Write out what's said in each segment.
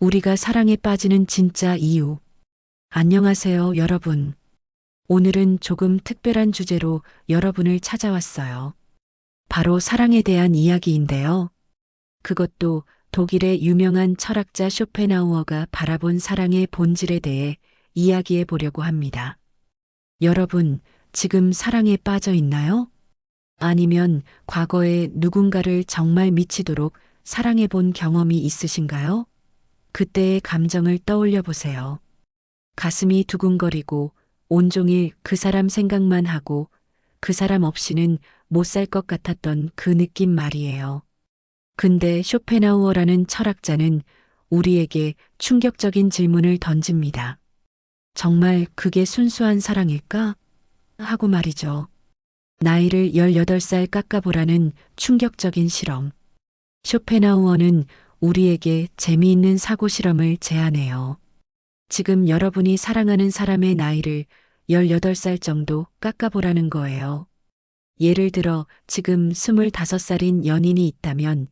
우리가 사랑에 빠지는 진짜 이유. 안녕하세요, 여러분. 오늘은 조금 특별한 주제로 여러분을 찾아왔어요. 바로 사랑에 대한 이야기인데요. 그것도 독일의 유명한 철학자 쇼펜하우어가 바라본 사랑의 본질에 대해 이야기해 보려고 합니다. 여러분, 지금 사랑에 빠져 있나요? 아니면 과거에 누군가를 정말 미치도록 사랑해 본 경험이 있으신가요? 그때의 감정을 떠올려 보세요. 가슴이 두근거리고 온종일 그 사람 생각만 하고 그 사람 없이는 못 살 것 같았던 그 느낌 말이에요. 근데 쇼펜하우어라는 철학자는 우리에게 충격적인 질문을 던집니다. 정말 그게 순수한 사랑일까? 하고 말이죠. 나이를 18살 깎아보라는 충격적인 실험. 쇼펜하우어는 우리에게 재미있는 사고 실험을 제안해요. 지금 여러분이 사랑하는 사람의 나이를 18살 정도 깎아보라는 거예요. 예를 들어 지금 25살인 연인이 있다면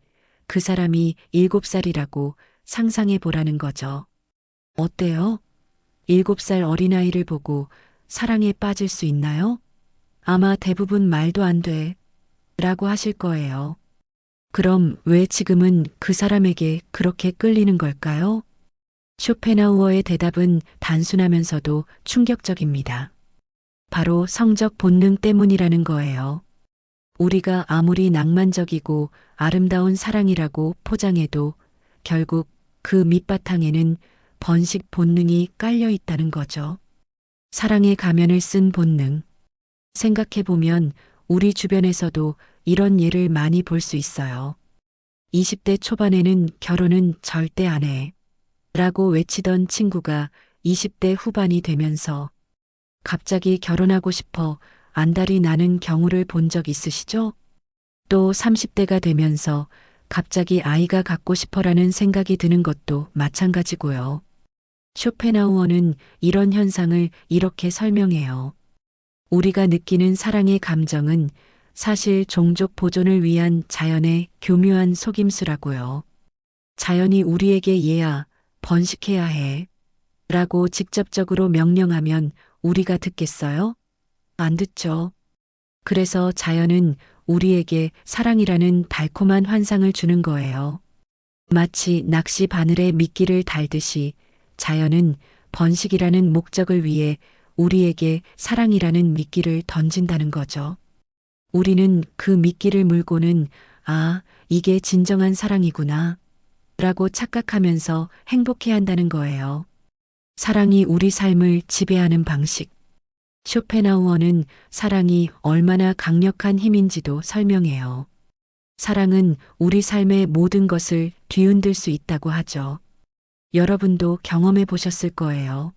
그 사람이 7살이라고 상상해 보라는 거죠. 어때요? 7살 어린아이를 보고 사랑에 빠질 수 있나요? 아마 대부분 말도 안 돼. 라고 하실 거예요. 그럼 왜 지금은 그 사람에게 그렇게 끌리는 걸까요? 쇼펜하우어의 대답은 단순하면서도 충격적입니다. 바로 성적 본능 때문이라는 거예요. 우리가 아무리 낭만적이고 아름다운 사랑이라고 포장해도 결국 그 밑바탕에는 번식 본능이 깔려 있다는 거죠. 사랑의 가면을 쓴 본능. 생각해보면 우리 주변에서도 이런 예를 많이 볼 수 있어요. 20대 초반에는 결혼은 절대 안 해. 라고 외치던 친구가 20대 후반이 되면서 갑자기 결혼하고 싶어 안달이 나는 경우를 본 적 있으시죠? 또 30대가 되면서 갑자기 아이가 갖고 싶어라는 생각이 드는 것도 마찬가지고요. 쇼펜하우어는 이런 현상을 이렇게 설명해요. 우리가 느끼는 사랑의 감정은 사실 종족 보존을 위한 자연의 교묘한 속임수라고요. 자연이 우리에게 얘야, 번식해야 해. 라고 직접적으로 명령하면 우리가 듣겠어요? 안 듣죠. 그래서 자연은 우리에게 사랑이라는 달콤한 환상을 주는 거예요. 마치 낚시 바늘에 미끼를 달듯이 자연은 번식이라는 목적을 위해 우리에게 사랑이라는 미끼를 던진다는 거죠. 우리는 그 미끼를 물고는 아, 이게 진정한 사랑이구나. 라고 착각하면서 행복해 한다는 거예요. 사랑이 우리 삶을 지배하는 방식. 쇼펜하우어는 사랑이 얼마나 강력한 힘인지도 설명해요. 사랑은 우리 삶의 모든 것을 뒤흔들 수 있다고 하죠. 여러분도 경험해 보셨을 거예요.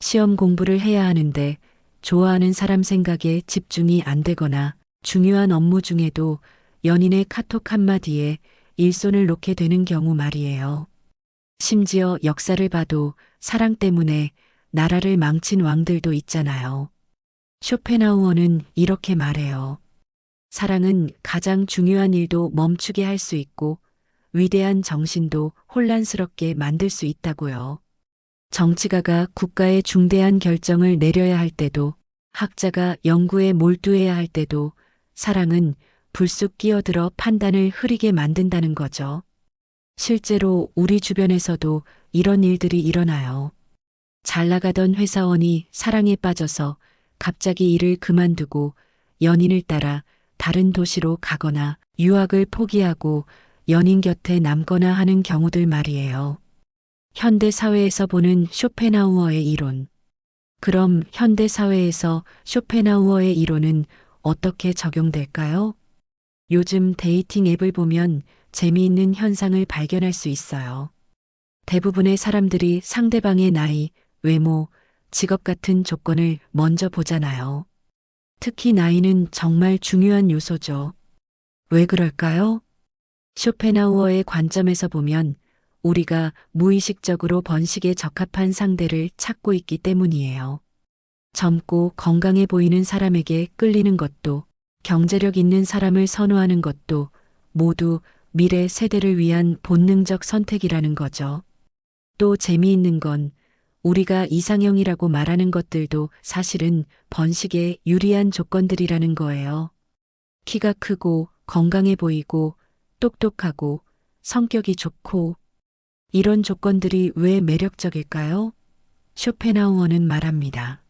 시험 공부를 해야 하는데 좋아하는 사람 생각에 집중이 안 되거나 중요한 업무 중에도 연인의 카톡 한마디에 일손을 놓게 되는 경우 말이에요. 심지어 역사를 봐도 사랑 때문에 나라를 망친 왕들도 있잖아요. 쇼펜하우어는 이렇게 말해요. 사랑은 가장 중요한 일도 멈추게 할 수 있고 위대한 정신도 혼란스럽게 만들 수 있다고요. 정치가가 국가의 중대한 결정을 내려야 할 때도 학자가 연구에 몰두해야 할 때도 사랑은 불쑥 끼어들어 판단을 흐리게 만든다는 거죠. 실제로 우리 주변에서도 이런 일들이 일어나요. 잘 나가던 회사원이 사랑에 빠져서 갑자기 일을 그만두고 연인을 따라 다른 도시로 가거나 유학을 포기하고 연인 곁에 남거나 하는 경우들 말이에요. 현대 사회에서 보는 쇼펜하우어의 이론. 그럼 현대 사회에서 쇼펜하우어의 이론은 어떻게 적용될까요? 요즘 데이팅 앱을 보면 재미있는 현상을 발견할 수 있어요. 대부분의 사람들이 상대방의 나이, 외모, 직업 같은 조건을 먼저 보잖아요. 특히 나이는 정말 중요한 요소죠. 왜 그럴까요? 쇼펜하우어의 관점에서 보면 우리가 무의식적으로 번식에 적합한 상대를 찾고 있기 때문이에요. 젊고 건강해 보이는 사람에게 끌리는 것도 경제력 있는 사람을 선호하는 것도 모두 미래 세대를 위한 본능적 선택이라는 거죠. 또 재미있는 건 우리가 이상형이라고 말하는 것들도 사실은 번식에 유리한 조건들이라는 거예요. 키가 크고 건강해 보이고 똑똑하고 성격이 좋고 이런 조건들이 왜 매력적일까요? 쇼펜하우어는 말합니다.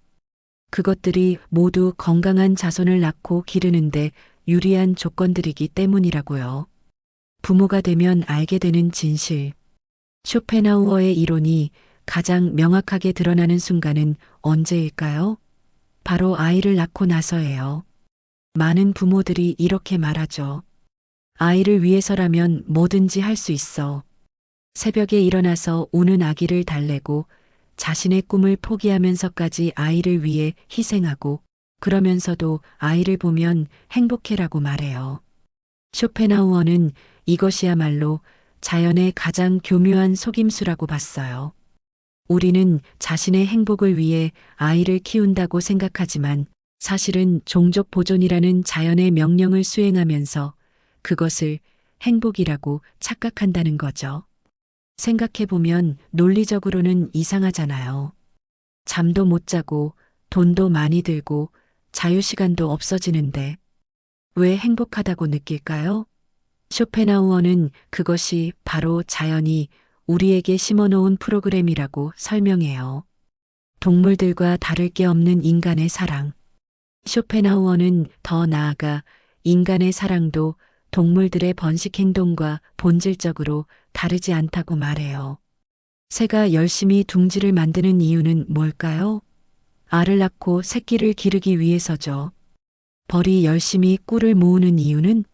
그것들이 모두 건강한 자손을 낳고 기르는데 유리한 조건들이기 때문이라고요. 부모가 되면 알게 되는 진실. 쇼펜하우어의 이론이 가장 명확하게 드러나는 순간은 언제일까요? 바로 아이를 낳고 나서예요. 많은 부모들이 이렇게 말하죠. 아이를 위해서라면 뭐든지 할 수 있어. 새벽에 일어나서 우는 아기를 달래고 자신의 꿈을 포기하면서까지 아이를 위해 희생하고 그러면서도 아이를 보면 행복해라고 말해요. 쇼펜하우어는 이것이야말로 자연의 가장 교묘한 속임수라고 봤어요. 우리는 자신의 행복을 위해 아이를 키운다고 생각하지만 사실은 종족 보존이라는 자연의 명령을 수행하면서 그것을 행복이라고 착각한다는 거죠. 생각해보면 논리적으로는 이상하잖아요. 잠도 못 자고 돈도 많이 들고 자유시간도 없어지는데 왜 행복하다고 느낄까요? 쇼펜하우어는 그것이 바로 자연이 우리에게 심어놓은 프로그램이라고 설명해요. 동물들과 다를 게 없는 인간의 사랑. 쇼펜하우어는 더 나아가 인간의 사랑도 동물들의 번식 행동과 본질적으로 다르지 않다고 말해요. 새가 열심히 둥지를 만드는 이유는 뭘까요? 알을 낳고 새끼를 기르기 위해서죠. 벌이 열심히 꿀을 모으는 이유는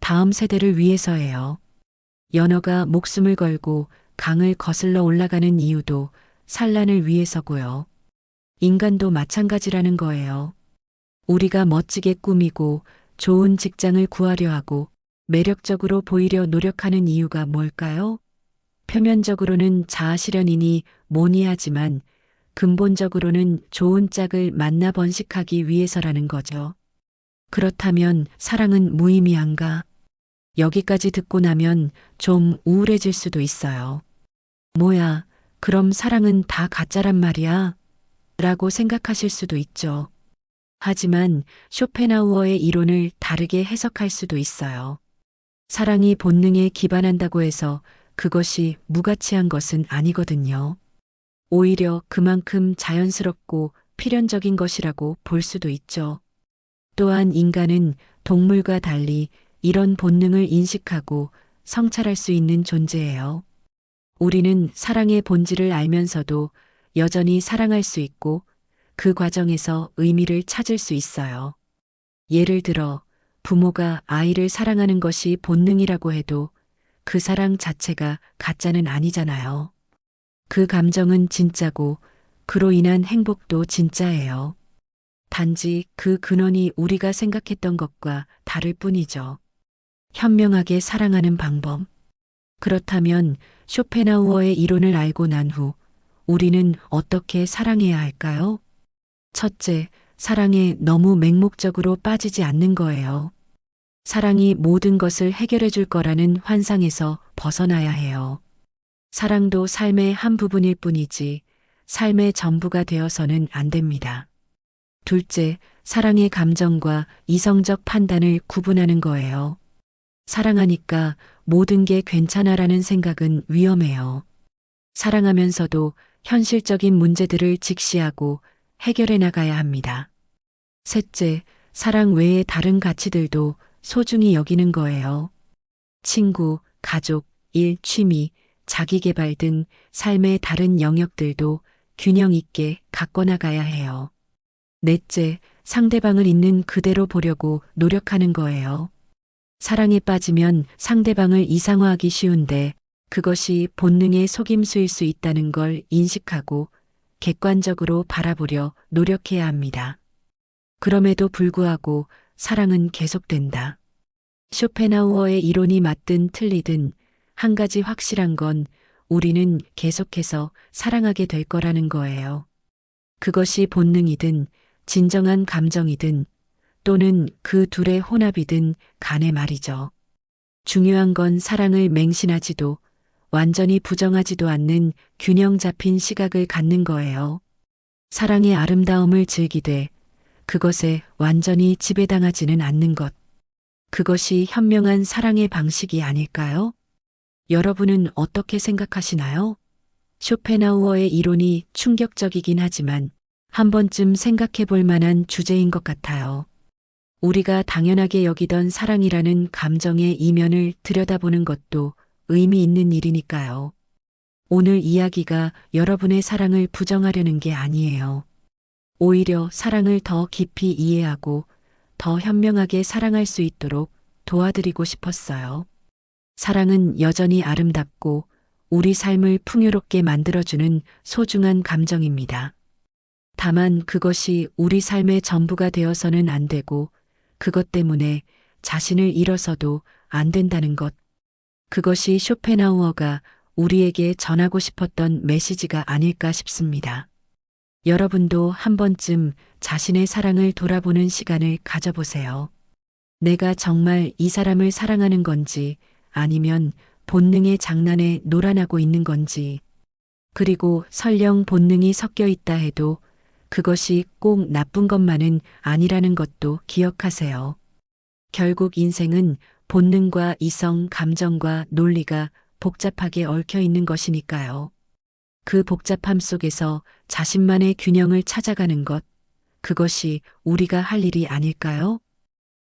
다음 세대를 위해서예요. 연어가 목숨을 걸고 강을 거슬러 올라가는 이유도 산란을 위해서고요. 인간도 마찬가지라는 거예요. 우리가 멋지게 꾸미고 좋은 직장을 구하려 하고 매력적으로 보이려 노력하는 이유가 뭘까요? 표면적으로는 자아실현이니 뭐니 하지만 근본적으로는 좋은 짝을 만나 번식하기 위해서라는 거죠. 그렇다면 사랑은 무의미한가? 여기까지 듣고 나면 좀 우울해질 수도 있어요. 뭐야, 그럼 사랑은 다 가짜란 말이야? 라고 생각하실 수도 있죠. 하지만 쇼펜하우어의 이론을 다르게 해석할 수도 있어요. 사랑이 본능에 기반한다고 해서 그것이 무가치한 것은 아니거든요. 오히려 그만큼 자연스럽고 필연적인 것이라고 볼 수도 있죠. 또한 인간은 동물과 달리 이런 본능을 인식하고 성찰할 수 있는 존재예요. 우리는 사랑의 본질을 알면서도 여전히 사랑할 수 있고 그 과정에서 의미를 찾을 수 있어요. 예를 들어 부모가 아이를 사랑하는 것이 본능이라고 해도 그 사랑 자체가 가짜는 아니잖아요. 그 감정은 진짜고 그로 인한 행복도 진짜예요. 단지 그 근원이 우리가 생각했던 것과 다를 뿐이죠. 현명하게 사랑하는 방법. 그렇다면 쇼펜하우어의 이론을 알고 난 후 우리는 어떻게 사랑해야 할까요? 첫째, 사랑에 너무 맹목적으로 빠지지 않는 거예요. 사랑이 모든 것을 해결해 줄 거라는 환상에서 벗어나야 해요. 사랑도 삶의 한 부분일 뿐이지 삶의 전부가 되어서는 안 됩니다. 둘째, 사랑의 감정과 이성적 판단을 구분하는 거예요. 사랑하니까 모든 게 괜찮아라는 생각은 위험해요. 사랑하면서도 현실적인 문제들을 직시하고 해결해 나가야 합니다. 셋째, 사랑 외의 다른 가치들도 소중히 여기는 거예요. 친구, 가족, 일, 취미, 자기 개발 등 삶의 다른 영역들도 균형 있게 가꿔 나가야 해요. 넷째, 상대방을 있는 그대로 보려고 노력하는 거예요. 사랑에 빠지면 상대방을 이상화하기 쉬운데 그것이 본능의 속임수일 수 있다는 걸 인식하고 객관적으로 바라보려 노력해야 합니다. 그럼에도 불구하고 사랑은 계속된다. 쇼펜하우어의 이론이 맞든 틀리든 한 가지 확실한 건 우리는 계속해서 사랑하게 될 거라는 거예요. 그것이 본능이든 진정한 감정이든 또는 그 둘의 혼합이든 간에 말이죠. 중요한 건 사랑을 맹신하지도 완전히 부정하지도 않는 균형 잡힌 시각을 갖는 거예요. 사랑의 아름다움을 즐기되 그것에 완전히 지배당하지는 않는 것. 그것이 현명한 사랑의 방식이 아닐까요? 여러분은 어떻게 생각하시나요? 쇼펜하우어의 이론이 충격적이긴 하지만 한 번쯤 생각해 볼 만한 주제인 것 같아요. 우리가 당연하게 여기던 사랑이라는 감정의 이면을 들여다보는 것도 의미 있는 일이니까요. 오늘 이야기가 여러분의 사랑을 부정하려는 게 아니에요. 오히려 사랑을 더 깊이 이해하고 더 현명하게 사랑할 수 있도록 도와드리고 싶었어요. 사랑은 여전히 아름답고 우리 삶을 풍요롭게 만들어주는 소중한 감정입니다. 다만 그것이 우리 삶의 전부가 되어서는 안 되고 그것 때문에 자신을 잃어서도 안 된다는 것. 그것이 쇼펜하우어가 우리에게 전하고 싶었던 메시지가 아닐까 싶습니다. 여러분도 한 번쯤 자신의 사랑을 돌아보는 시간을 가져보세요. 내가 정말 이 사람을 사랑하는 건지 아니면 본능의 장난에 놀아나고 있는 건지 그리고 설령 본능이 섞여 있다 해도 그것이 꼭 나쁜 것만은 아니라는 것도 기억하세요. 결국 인생은 본능과 이성, 감정과 논리가 복잡하게 얽혀 있는 것이니까요. 그 복잡함 속에서 자신만의 균형을 찾아가는 것, 그것이 우리가 할 일이 아닐까요?